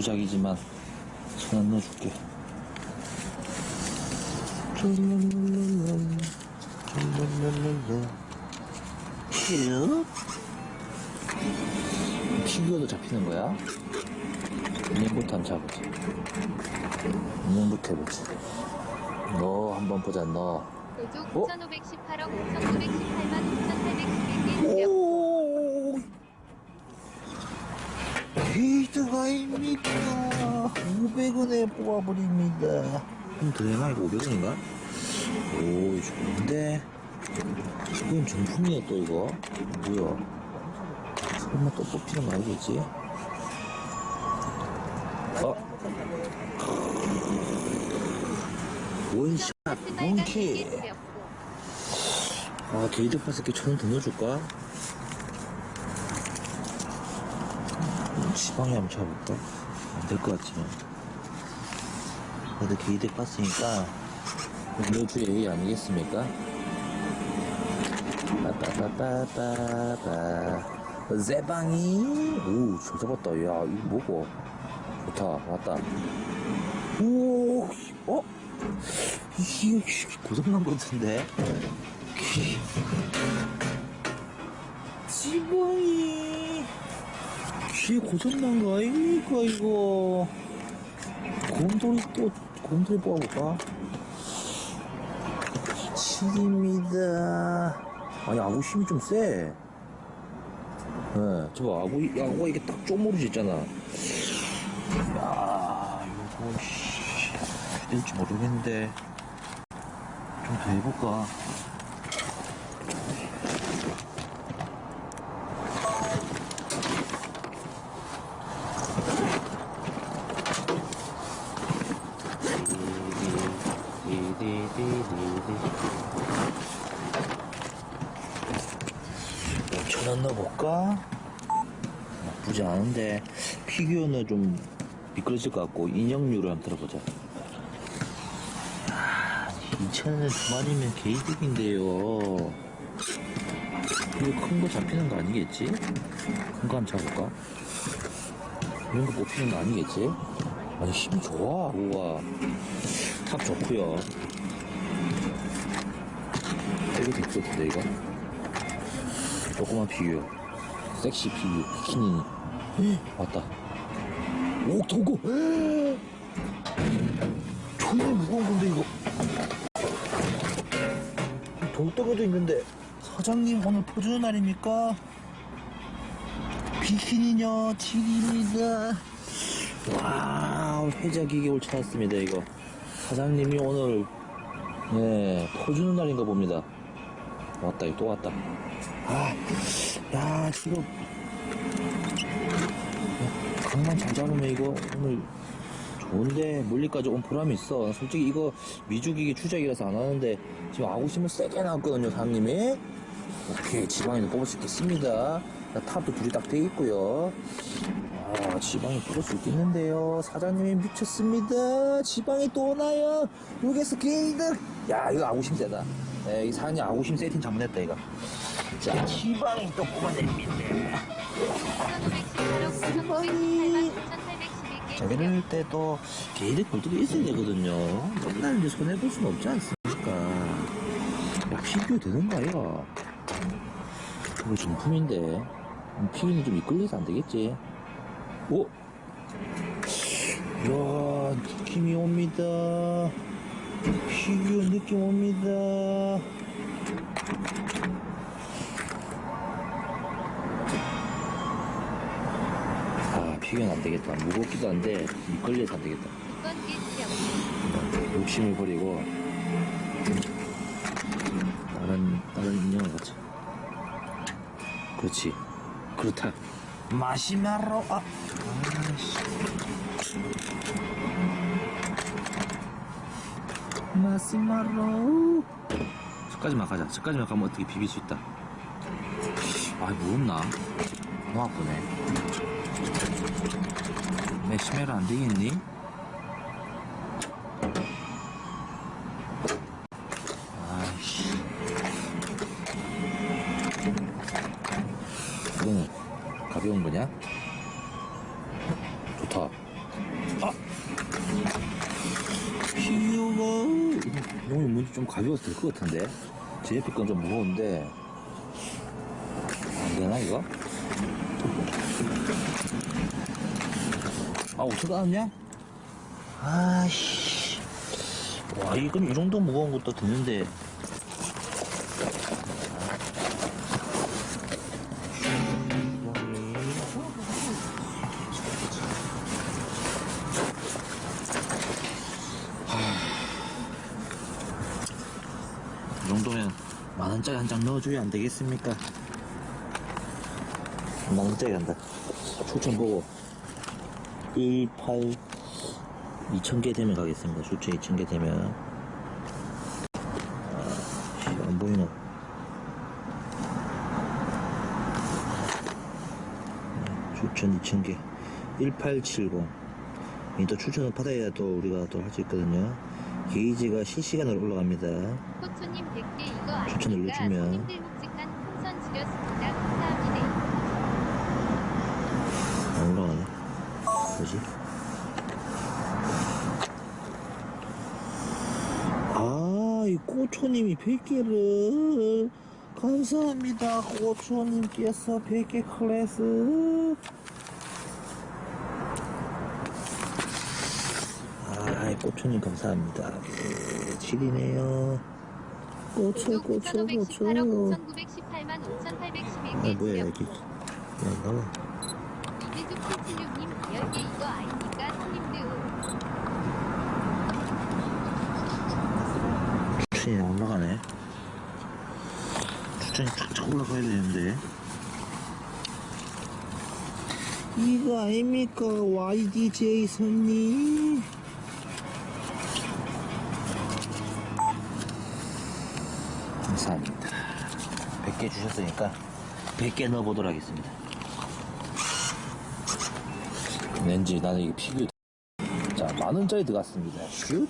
부작이지만 손안 넣어줄게. 피규어도 잡히는 거야? 인형부터 한번 잡아보자. 인형부터 해보자. 너 한번 보자, 너. 어? 9,518억 5,918만 5,811개 게이트가입니다. 500원에 뽑아버립니다. 더 되나? 이거 500원인가? 오, 좋은데? 이건 정품이네, 또 이거. 뭐야? 설마 또 뽑히는 거 아니겠지? 어? 원샷, 몽키. 아, 게이트 파스께 천원 더 넣어줄까? 음, 지방에 한번 쳐볼까? 안될 것 같지만. 그래도 게이트 파스니까, 넣어줄 얘기 아니겠습니까? 빠빠빠빠빠빠. ze방이 오, 잘 잡았다. 야, 이거 뭐고? 좋다. 왔다. 오, 어? 이게 고장난 것 같은데? 지방이 귀에 고장난 거 아닙니까 이거 곰돌이 또 곰돌이 뽑아볼까? 7입니다 아니 아구심이 좀 세. 네, 저 아구, 아구가 이게 딱 쪼무르지 있잖아. 야, 이거, 씨, 될지 모르겠는데. 좀 더 해볼까? 오천 원 넣어볼까? 않은데 피규어는 좀 미끄러질 것 같고 인형류를 한번 들어보자. 2,000원에 두 마리면 개이득인데요. 이거 큰 거 잡히는 거 아니겠지? 큰 거 한번 잡을까? 이런 거 뽑히는 거 아니겠지? 아니, 힘이 좋아, 우와. 탑. 이거 되게 좋던데, 이거? 조그만 피규어. 섹시 피규어, 비키니. 왔다. 오, 도구! 존나 무거운 건데, 이거. 돌덩이도 있는데 사장님 오늘 포주는 날입니까? 비키니녀 7입니다 와 회자기계 올 찾았습니다 이거 사장님이 오늘 네 포주는 날인가 봅니다 왔다 이거 또 왔다 아 야 지금 강만 잘 잡으면 이거 오늘 좋은데 물리까지 온 보람이 있어. 솔직히 이거 미주기계 추적이라서 안 하는데 지금 아구심을 세게 나왔거든요 사장님이. 오케이 지방이도 뽑을 수 있겠습니다. 자, 탑도 둘이 딱 돼 있고요. 아 지방이 뽑을 수 있겠는데요. 사장님이 미쳤습니다. 지방이 또 오나요? 여기서 게이득. 야 이거 아구심 세다. 네, 이 사장님 아구심 세팅 잘못했다 이거. 자 지방이 또 뽑아냅니다 9,518억 5,918만 5,811개 자, 이럴 때도 개인의 볼트가 있어야 되거든요. 맨날 이제 손해볼 수는 없지 않습니까? 야, 피규어 되는 거 아이가? 이거 정품인데. 음, 피규어는 좀 이끌려서 안 되겠지? 오! 이야, 느낌이 옵니다. 피규어 느낌 옵니다. 아, 피규어는 안 되겠다. 무겁기도 한데, 이끌려서 안 되겠다. 욕심을 버리고 다른 다른 인형을 갖자. 그렇지. 그렇다. 마시멜로 아. 마시멜로. 저까지만 가자. 저까지만 가면 어떻게 비빌 수 있다. 아, 무겁나? 너무 아프네. 맥시멜 안 되겠니? 아이씨. 음, 가벼운 거냐? 좋다. 아! 귀여워! 이건 뭔지 좀 가벼웠을 것 같은데? 제 옆에 건좀 무거운데. 아 어떻게 나왔냐? 아씨 와 이건 이 정도 무거운 것도 드는데 이 정도면 만 원짜리 한 장 넣어줘야 안 되겠습니까? 만 원짜리 한다. 추천 보고 18 2,000개 되면 가겠습니다. 추천 2,000개 되면 아, 씨, 안 보이노. 추천 2,000개 1870. 이또 추천을 받아야 또 우리가 또 할 수 있거든요. 게이지가 실시간으로 올라갑니다. 호초님 100개 이거 추천? 눌러주면. 안 올라가네. 뭐지? 아, 이 꼬초님이 100개를. 감사합니다. 꼬초님께서 100개 클래스. 아, 이 꼬초님 감사합니다. 예, 질이네요. 꼬초, 꼬초, 9,518억 꼬초. 9,918만 5,811개 아, 뭐야, 여기. 야, 나와. 이대주 776님 10개 이거 아닙니까? 손님들 추천이 안 올라가네. 추천이 쫙쫙 올라가야 되는데. 이거 아닙니까? YDJ 손님. 감사합니다. 100개 주셨으니까 100개 넣어보도록 하겠습니다. 왠지 나는 이게 피규어. 자, 만원짜리 들어갔습니다. 슛.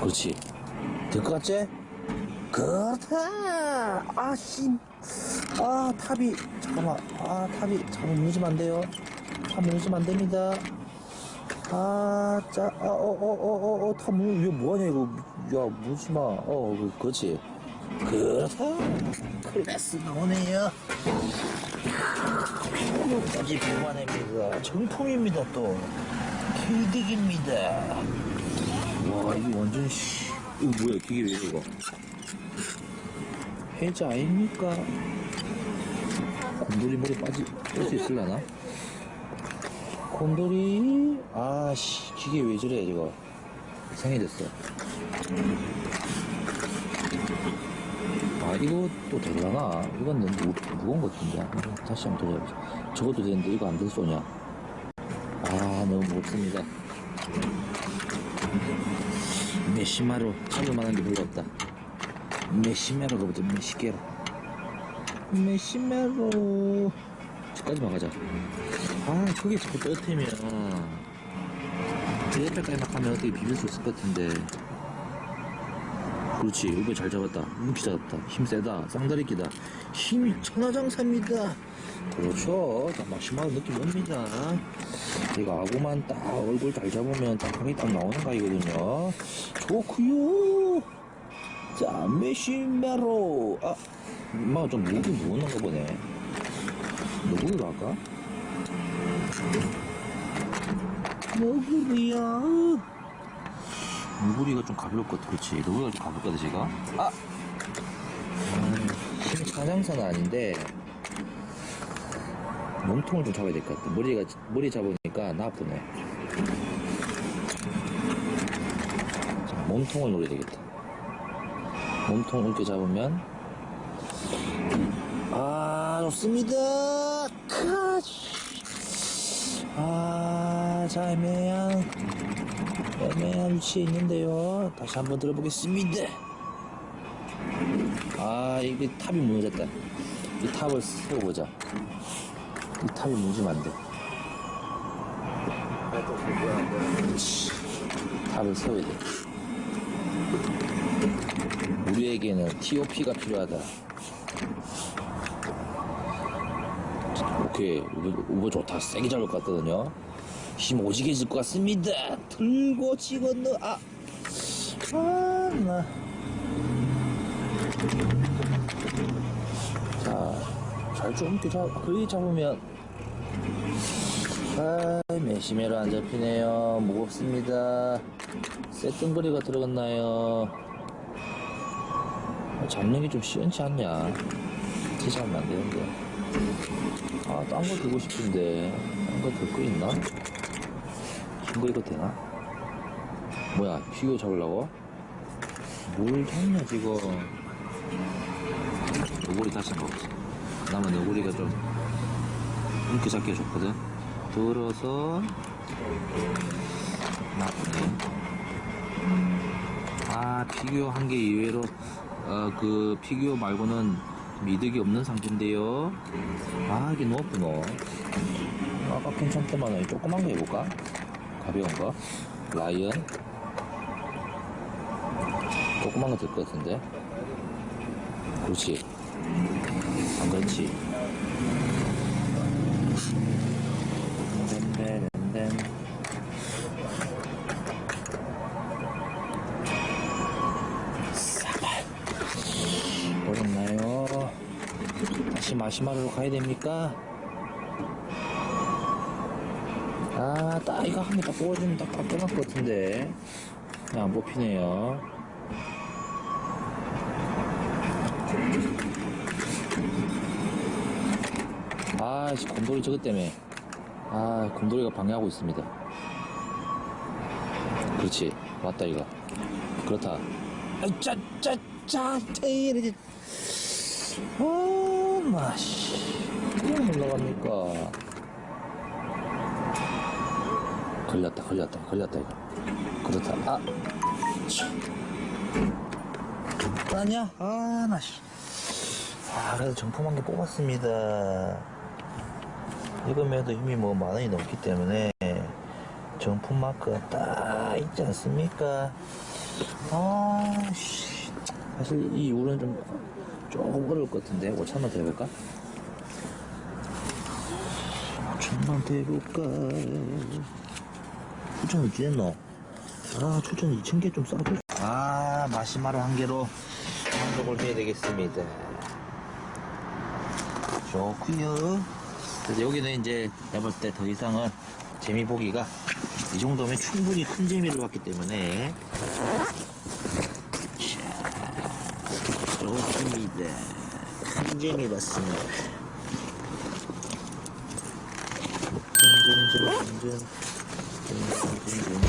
그렇지. 될 것 같지? 그렇다! 아, 씨. 아, 탑이, 잠깐만. 아, 탑이, 잠깐만, 무너지면 안 돼요. 탑 무너지면 안 됩니다. 아, 자, 아, 어, 어, 어, 어, 어, 탑 무, 이거 뭐하냐, 이거. 야, 무지 마. 어, 그, 그렇지. 그렇다! 클래스 나오네요. 이거까지 보관합니다. 정품입니다, 또. 케이득입니다. 와 이거 완전 씨 이거 뭐야 기계 왜 이거 해자 아닙니까 곰돌이 머리 빠지 뺄수 있을라나 곰돌이 아씨 기계 왜 저래 이거 이상해졌어 아 이것도 되려나 이건 너무 무, 무거운 것 같은데 다시 한번 돌려보자 저것도 되는데 이거 안 될 소냐 아 너무 무겁습니다 메시마로 잡을 만한 게 별로 없다. 메시메로 가 보자, 메시게로. 메시메로. 저까지만 가자. 아, 그게 자꾸. 제 옆에까지 막 하면 어떻게 비빌 수 있을 것 같은데. 그렇지, 이거 잘 잡았다. 묵히 잡았다. 힘 세다. 쌍다리 끼다. 힘이 천하장사입니다. 그렇죠. 자, 마시마로 느낌 옵니다. 이거 아고만 딱 얼굴 잘 잡으면 딱 감이 딱 나오는 가이거든요. 좋구요. 자, 메시메로. 아, 엄마가 좀 목이 무거운가 보네. 너구리로 할까? 너구리 야. 너구리가 좀 가벼울 것 같아. 그렇지. 너구리가 좀 같아, 제가. 아! 음, 힘 사냥사는 아닌데, 몸통을 좀 잡아야 될 것 같아. 머리가, 머리 잡으니까 나쁘네. 자, 몸통을 노려야 되겠다. 몸통 이렇게 잡으면. 아, 좋습니다. 카! 아, 자, 애매한, 애매한 위치에 있는데요. 다시 한번 들어보겠습니다. 아, 이게 탑이 무너졌다. 이 탑을 세워보자. 이 탑이 무너지면 안 돼. 그렇지. 탑을 세워야 돼. 우리에게는 TOP가 필요하다. 오케이. 우버, 우버 좋다. 세게 잡을 것 같거든요. 힘 오지게 질 것 같습니다. 들고 찍어 넣어. 아! 아, 나. 자, 잘좀 잡, 거의 잡으면. 아, 메시메로 안 잡히네요. 무겁습니다. 쇳덩거리가 들어갔나요? 아, 잡는 게 좀 시원치 않냐? 진짜 잡으면 안 되는데. 아, 딴 거 들고 싶은데. 딴 거 들 거 있나? 흰거 이거 되나? 뭐야, 피규어 잡으려고? 뭘 잡냐, 지금. 너구리 다시 한번 보자. 그나마 너구리가 좀 움켜 잡기 좋거든. 들어서, 나쁘네. 아, 피규어 한 개 이외로, 어, 그, 피규어 말고는 미득이 없는 상태인데요. 아, 이게 너무 아까 괜찮더만, 조그만 거 해볼까? 가벼운 거. 라이언. 조그만 거 될 것 같은데. 그렇지. 안 그렇지. 마시마로로 가야 됩니까? 아, 딱 이거 한 개 딱 뽑아주면 딱 바뀌어날 것 같은데. 안 뽑히네요. 아, 씨, 곰돌이 저것 때문에. 아, 곰돌이가 방해하고 있습니다. 그렇지. 맞다, 이거. 그렇다. 아이, 짜, 짜, 짜, 테이르. 아, 마씨. 그냥 올라갑니까? 걸렸다, 걸렸다, 걸렸다, 이거. 그렇다. 아, 참. 아니야? 아, 나, 씨. 아, 그래도 정품 한 개 뽑았습니다. 이거면도 이미 뭐 만 원이 넘기 때문에 정품 마크가 딱 있지 않습니까? 아, 씨. 사실 이 이후로는 좀 조금 어려울 것 같은데 5천만 더 해볼까? 5천만 더 해볼까? 추천 어찌 됐노? 아, 추천 2천 개 좀 싸줘. 아, 마시마로 한 개로 만족을 해야 되겠습니다. 좋구요. 여기는 이제 해볼 때 더 이상은 재미 보기가 이 정도면 충분히 큰 재미를 봤기 때문에 네, 큰 재미 봤습니다. 둥둥둥둥둥 둥둥둥둥